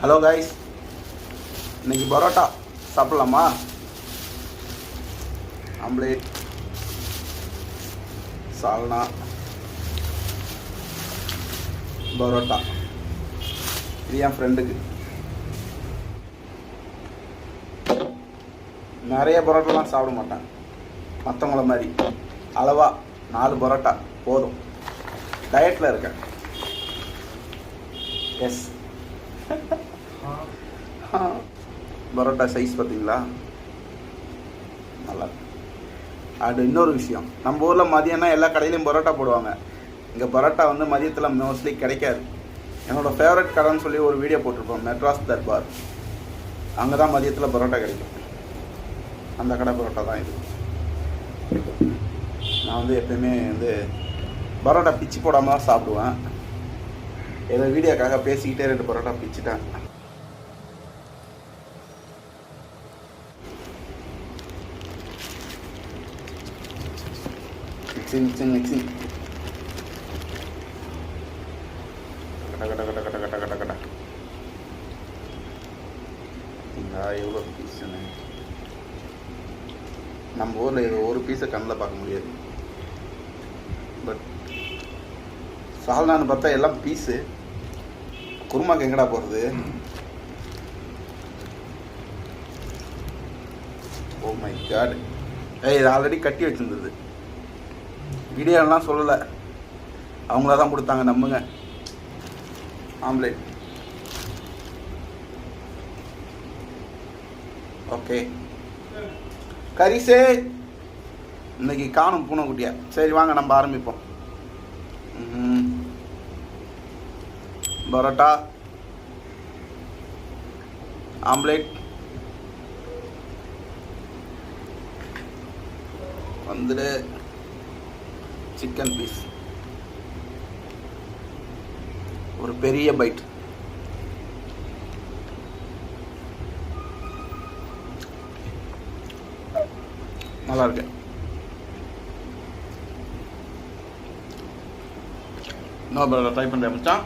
Hello guys இன்னைக்கு பரோட்டா சாப்பிட்லாமா? Omelette salna parotta. இது என் ஃப்ரெண்டுக்கு நிறைய பரோட்டாலாம் சாப்பிட மாட்டேன் மற்றவங்கள மாதிரி. அளவா நாலு பரோட்டா போதும். டயட்டில் இருக்கேன். எஸ் பரோட்டா சைஸ் பார்த்தீங்களா? நல்லா. அது இன்னொரு விஷயம். நம்ம ஊரில் மதியம்னா எல்லா கடையிலையும் பரோட்டா போடுவாங்க. இங்கே பரோட்டா வந்து மதியத்தில் மோஸ்ட்லி கிடைக்காது. என்னோட ஃபேவரட் கடைன்னு சொல்லி ஒரு வீடியோ போட்டிருப்போம் மெட்ராஸ் தர்பார். அங்கே தான் மதியத்தில் பரோட்டா கிடைக்கும். அந்த கடை பரோட்டா தான் இது. நான் வந்து எப்பயுமே வந்து பரோட்டா பிச்சு போடாமல் தான் சாப்பிடுவேன். ஏதோ வீடியோக்காக பேசிக்கிட்டே ரெண்டு பரோட்டா பிச்சுட்டேன். மிக்சிங் மிக்சிங் மிக்சிங் கட்ட கட்ட கட்ட கட்ட கட்ட கட்ட கட்ட பார்த்தீங்களா எவ்வளோ பீஸுன்னு நம்ம ஊரில் இது ஒரு பீஸை கண்ணில் பார்க்க முடியாது. பட் சால்னான்னு பார்த்தா எல்லாம் பீஸு குருமாக்கு எங்கடா போகிறது ஓ மை காட் ஏய் இது ஆல்ரெடி கட்டி வச்சிருந்தது. வீடியோலாம் சொல்லலை. அவங்கள தான் கொடுத்தாங்க நம்புங்க. ஆம்லேட். ஓகே கரிசே இன்னைக்கு காணும் பூனைக்குட்டியா? சரி வாங்க நம்ம ஆரம்பிப்போம். பரோட்டா ஆம்லேட் வந்துடு சிக்கன் பீஸ். ஒரு பெரிய பைட். நல்லா இருக்கு இன்னொரு பரோட்டா ட்ரை பண்ணுறேன் மச்சான்.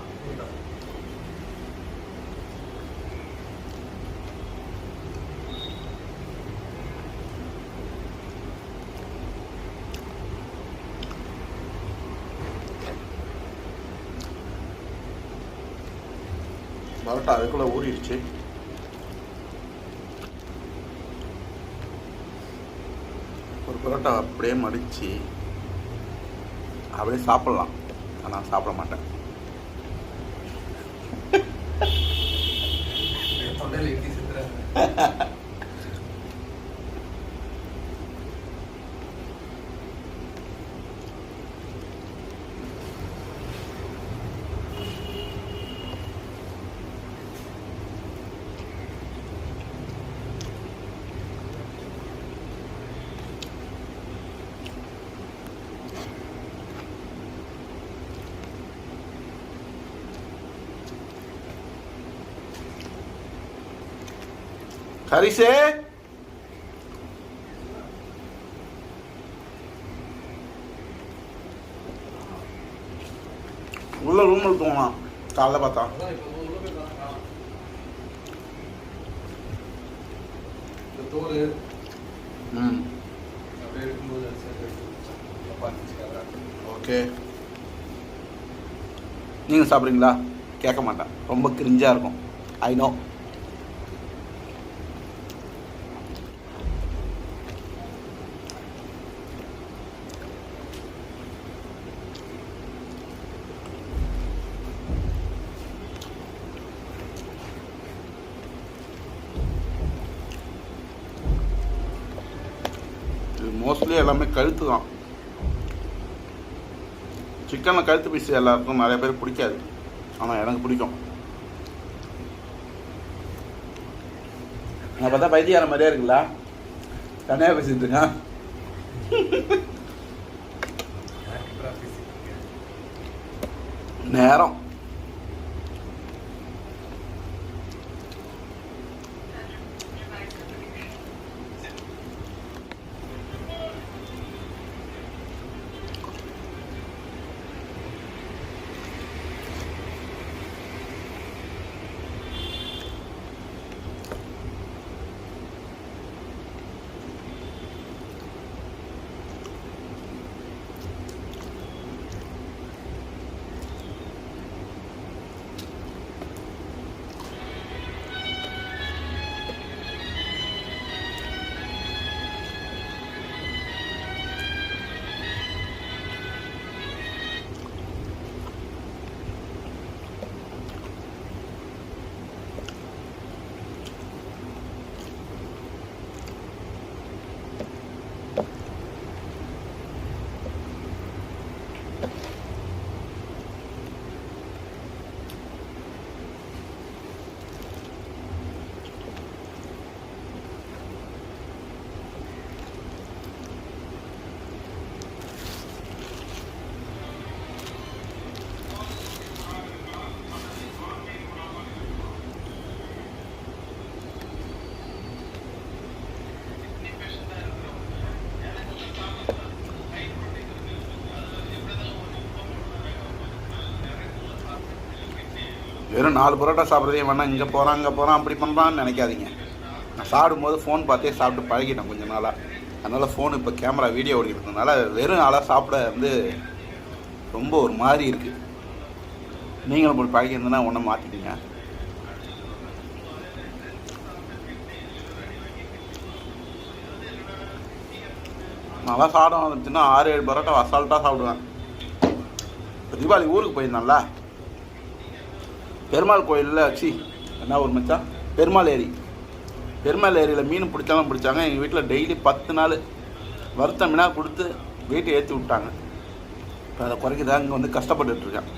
பரோட்டா அதுக்குள்ளே ஊறிடுச்சு. ஒரு பரோட்டா அப்படியே மடித்து அப்படியே சாப்பிட்லாம். ஆனால் சாப்பிட மாட்டேன். ஹரிசே உள்ள ரூம் தூங்கலாம். காலைல பார்த்தா. ஓகே. நீங்கள் சாப்பிட்றீங்களா? கேட்க மாட்டேன். ரொம்ப கிரிஞ்சாக இருக்கும். ஐ நோ இது மோஸ்ட்லி எல்லாமே கழுத்து தான். சிக்கனில் கழுத்து பீஸ் எல்லாருக்கும் நிறைய பேர் பிடிக்காது. ஆனால் எனக்கு பிடிக்கும். நான் பார்த்தா பைத்தியார மாதிரியே இருக்குல்ல தனியாக பேசிட்டு இருக்கேன் நேரம். வெறும் நாலு பரோட்டா சாப்பிட்றதே வேணாம் இங்கே போகிறான் அங்கே போகிறான் அப்படி பண்ணுறான்னு நினைக்காதீங்க. நான் சாப்பிடும்போது ஃபோன் பார்த்தே சாப்பிட்டு பழகிட்டேன் கொஞ்ச நாளாக அதனால் ஃபோன் இப்போ கேமரா வீடியோ ஓடிக்கிறதுனால வெறும் ஆளாக சாப்பிட வந்து ரொம்ப ஒரு மாதிரி இருக்குது நீங்களும் இப்படி பழகிருந்தனா ஒன்றை மாற்றிக்கிங்க நல்லா சாப்பிட வந்துச்சுன்னா ஆறு ஏழு பரோட்டா அசால்ட்டாக சாப்பிடுவேன். இப்போ தீபாவளி ஊருக்கு போயிருந்தான்ல. பெருமாள் கோயிலில் சி என்ன ஊர் மச்சான் பெருமாள் ஏரி பெருமாள் ஏரியில் மீன் பிடிச்சாலும் பிடிச்சாங்க. எங்கள் வீட்டில் டெய்லி பத்து நாள் வருத்த மீனாக கொடுத்து வீட்டை ஏற்றி விட்டாங்க. இப்போ அதை குறைக்க தான் இங்கே வந்து கஷ்டப்பட்டுருக்கேன் இருக்கேன்.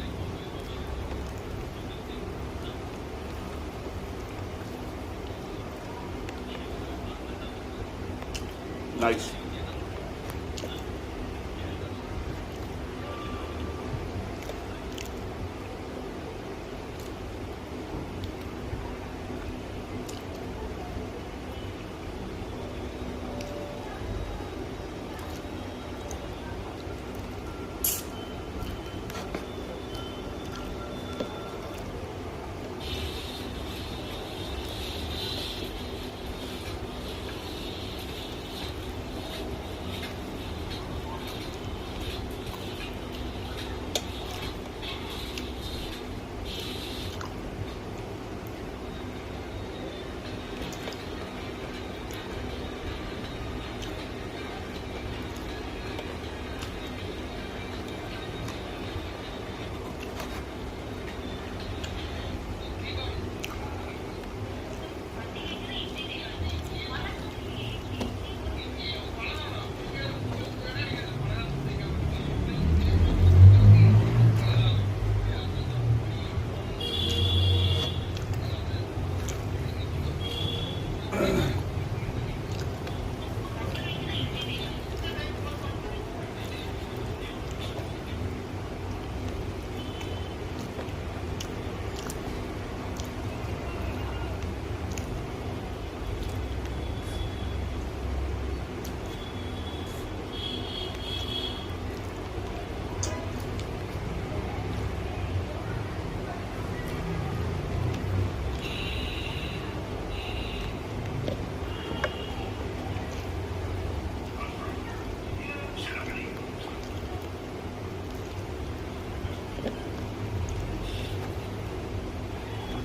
Nice Amen.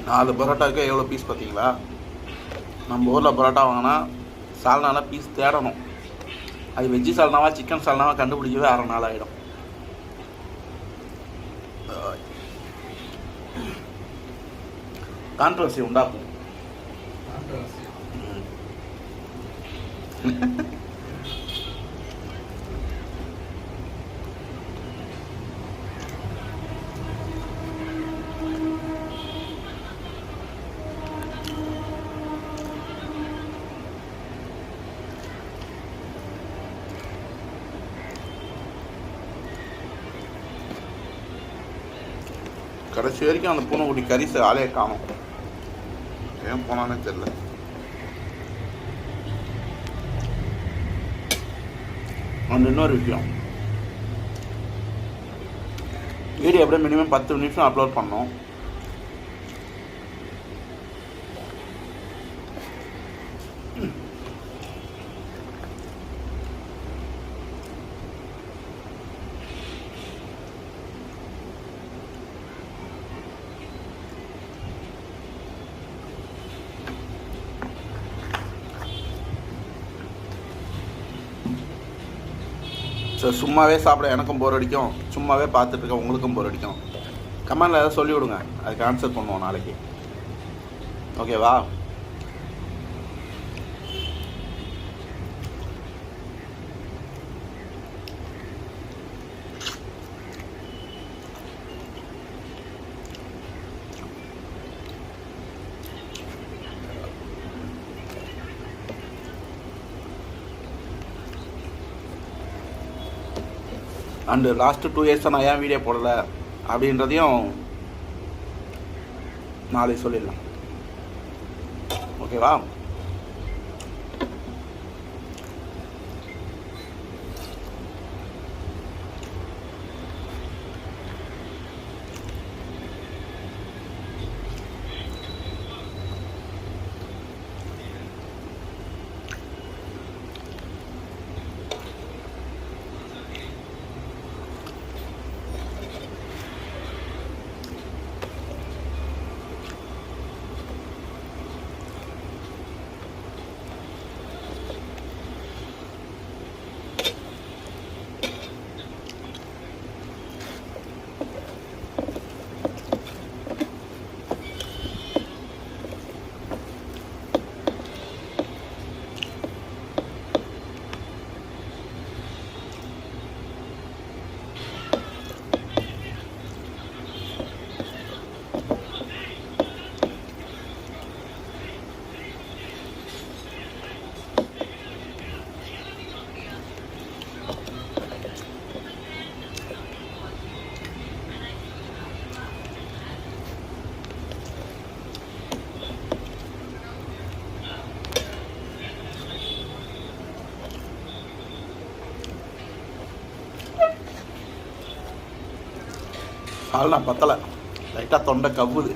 நாலு பரோட்டாவுக்கு எவ்வளோ பீஸ் பார்த்தீங்களா? நம்ம ஊரில் பரோட்டா வாங்கினா சால்னால பீஸ் தேடணும். அது வெஜ்ஜு சால்னாவா சிக்கன் சால்னாவா கண்டுபிடிக்கவே அரை நாள் ஆகிடும் கான்ட்ரவர்சி உண்டாக்கும். கடைசி வரைக்கும் அந்த பூனைக்குட்டி கரிசை ஆளையே காணும். ஏன் போனானே தெரில அண்ட் இன்னொரு விஷயம். வீடியோ எப்படியும் மினிமம் பத்து நிமிஷம் அப்லோட் பண்ணோம். ஸோ சும்மாவே சாப்பிட எனக்கும் போர் அடிக்கும். சும்மாவே பார்த்துட்டு இருக்க உங்களுக்கும் போர் அடிக்கும். கமெண்டில் ஏதாவது சொல்லி விடுங்க அதுக்கு ஆன்சர் பண்ணுவோம் நாளைக்கு. ஓகேவா அண்டு லாஸ்ட்டு டூ இயர்ஸாக நான் ஏன் வீடியோ போடலை அப்படின்றதையும் நாளைக்கு சொல்லிடலாம். ஓகேவா சால்னா பத்தலை. லைட்டாக தொண்டை கவ்வுது.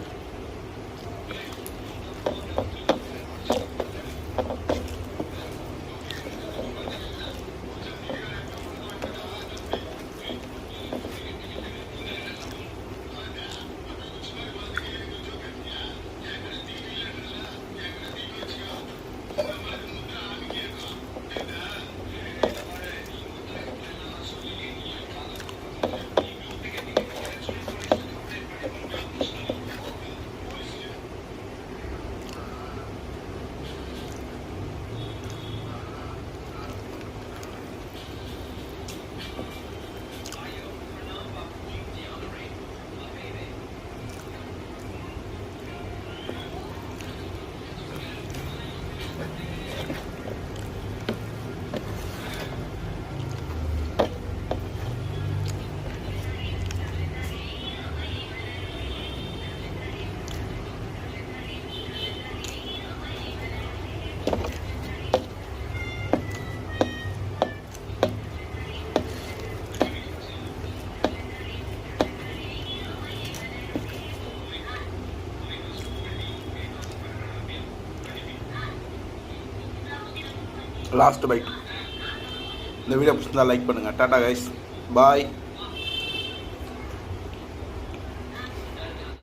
லாஸ்ட் பைட் இந்த வீடியோ பிடிச்சிருந்தா லைக் பண்ணுங்கள் டாடா கைஸ் பாய்